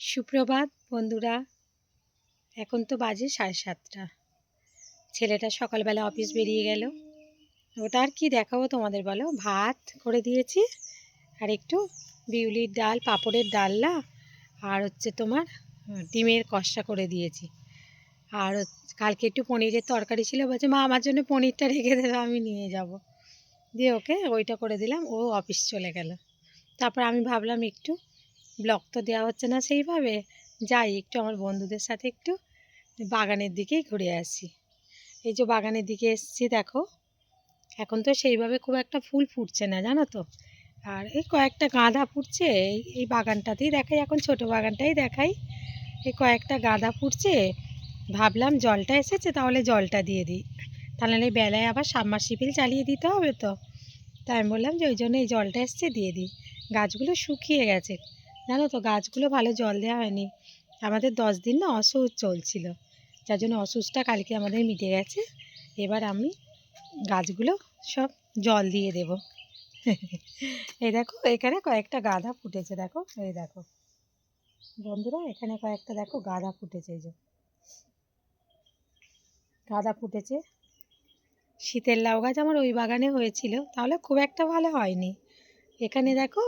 সুপ্রভাত, বন্ধুরা। এখন তো বাজে সাড়ে সাতটা। ছেলেটা সকালবেলা অফিস বেরিয়ে গেল। ওটা আর কি দেখাবো তোমাদের বলো? ভাত করে দিয়েছি, আর একটু বিউলির ডাল, পাঁপড়ের ডালনা, আর হচ্ছে তোমার ডিমের কষা করে দিয়েছি। আর কালকে একটু পনিরের তরকারি ছিল, বলছে, মা, আমার জন্য পনিরটা রেখে দেবে আমি নিয়ে যাব। দিয়ে ওকে ওইটা করে দিলাম, ও অফিস চলে গেল। তারপর আমি ভাবলাম একটু ব্লগ তো দেওয়া হচ্ছে না সেইভাবে। যাই, একটু আমার বন্ধুদের সাথে একটু বাগানের দিকেই ঘুরে আসি। এই যে বাগানের দিকে এসেছি, দেখো। এখন তো সেইভাবে খুব একটা ফুল ফুটছে না, জানো তো? আর এই কয়েকটা গাঁদা ফুটছে, এই বাগানটাতেই দেখাই, এখন ছোট বাগানটাই দেখাই। এই কয়েকটা গাঁদা ফুটছে, ভাবলাম জলটা এসেছে, তাহলে জলটা দিয়ে দিই। তাহলে বেলায় আবার সাবমার্সিবল চালিয়ে দিতে হবে তো? তাই আমি বললাম যে ওই জন্য এই জলটা এসছে, দিয়ে দিই। গাছগুলো শুকিয়ে গেছে। জানো তো, গাছগুলো ভালো জল দেওয়া হয়নি। আমাদের দশ দিন না অসুখ চলছিল। যার জন্য অসুখটা কালকে আমাদের মিটে গেছে। এবার আমি গাছগুলো সব জল দিয়ে দেব। এই দেখো, এখানে কয়েকটা গাঁদা ফুটেছে, দেখো, এই দেখো। বন্ধুরা, এখানে কয়েকটা, দেখো, গাঁদা ফুটেছে, এই যে। গাঁদা ফুটেছে। শীতের লাউ গাছ আমার ওই বাগানে হয়েছিল, তাহলে খুব একটা ভালো হয়নি। এখানে দেখো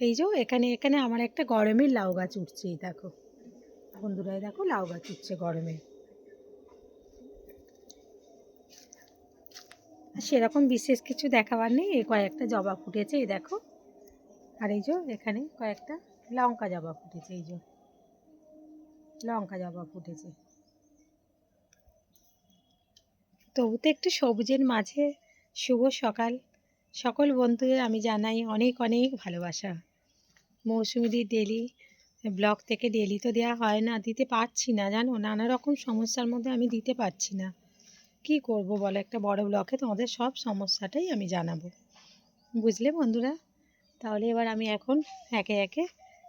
এই যে এখানে এখানে আমার একটা গরমের লাউ গাছ উঠছে, এই দেখো। বন্ধুরা দেখো লাউ গাছ উঠছে গরমে। সেরকম বিশেষ কিছু দেখাবার নেই এই কয়েকটা জবা ফুটেছে, এই দেখো। আর এই যে এখানে কয়েকটা লঙ্কা জবা ফুটেছে, এই যে। লঙ্কা জবা ফুটেছে। তবু তো একটু সবুজের মাঝে শুভ সকাল। সকল বন্ধুদের আমি জানাই অনেক অনেক ভালোবাসা। মৌসুমিদির ডেলি ব্লগ থেকে ডেলি তো দেওয়া হয় না, দিতে পারছি না, জানো? নানা রকম সমস্যার মধ্যে আমি দিতে পারছি না। কি করব বলো? একটা বড় ব্লকে তোমাদের সব সমস্যাটাই আমি জানাব। বুঝলে বন্ধুরা? তাহলে এবার আমি এখন একে একে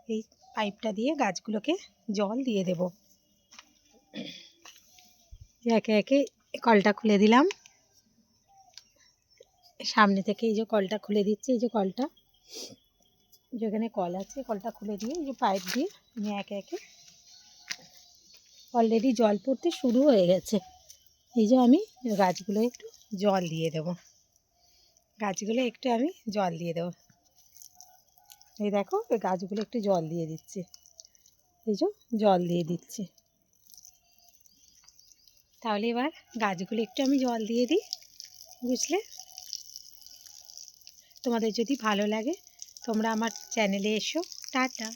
এই পাইপটা দিয়ে গাছগুলোকে জল দিয়ে দেব। একে একে কলটা খুলে দিলাম। সামনে থেকে এই যে কলটা খুলে দিচ্ছি, এই যে কলটা। যেখানে কল আছে, কলটা খুলে দিয়ে এই যে পাইপ দিয়ে আমি একে একে অলরেডি জল পড়তে শুরু হয়ে গেছে। এই যে আমি গাছগুলো একটু জল দিয়ে দেব। গাছগুলো একটু আমি জল দিয়ে দেবো। এই দেখো, এই গাছগুলো একটু জল দিয়ে দিচ্ছি। এই যে জল দিয়ে দিচ্ছি। তাহলে এবার গাছগুলো একটু আমি জল দিয়ে দিই, বুঝলে? তোমাদের যদি ভালো লাগে তোমরা আমার চ্যানেলে এসো। টাটা।